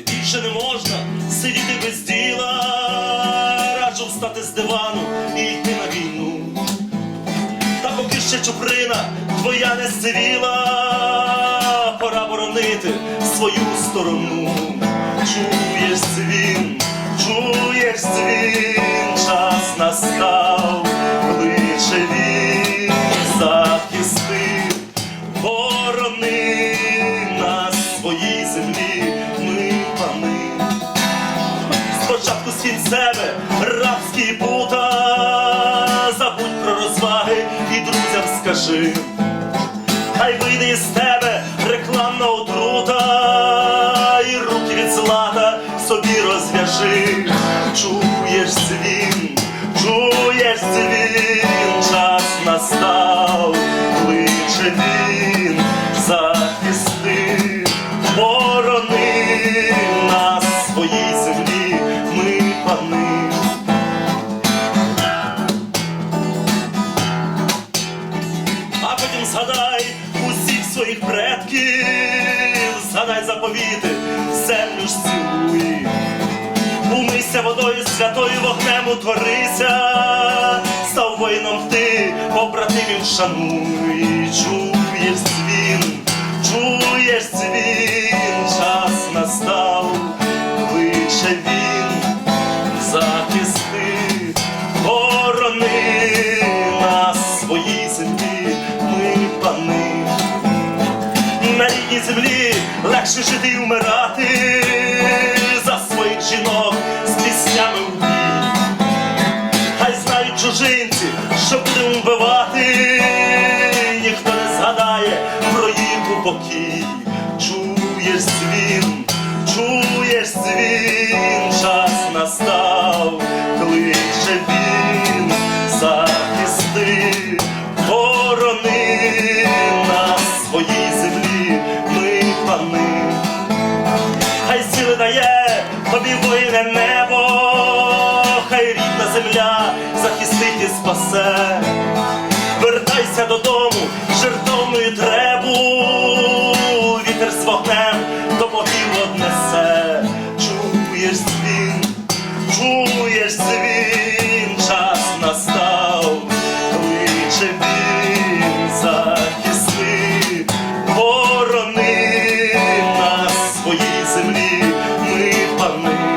вже не можна сидіти без діла. Раджу встати з дивану і йти на війну. Та поки ще чуприна твоя не сивіла, пора боронити свою сторону. Чуєш дзвін, себе рабські пута, забудь про розваги і друзям скажи. Хай вийде із тебе рекламна отрута, і руки від злата собі розв'яжи. Ми. А потім згадай усіх своїх предків, згадай заповіти, землю ж цілуй. Умийся водою святою вогнем утворися, став воїном ти, побратимів шануй, чуєш дзвін, чуєш дзвін, час настав, кличе легше жити і вмирати за своїх жінок з піснями в бій. Хай знають чужинці, що будемо вбивати, ніхто не згадає про їх упокій. Чуєш дзвін, тобі воїне небо, хай рідна земля захистить і спасе. Вертайся додому, жертовною требу, вітер з вогнем ми пани.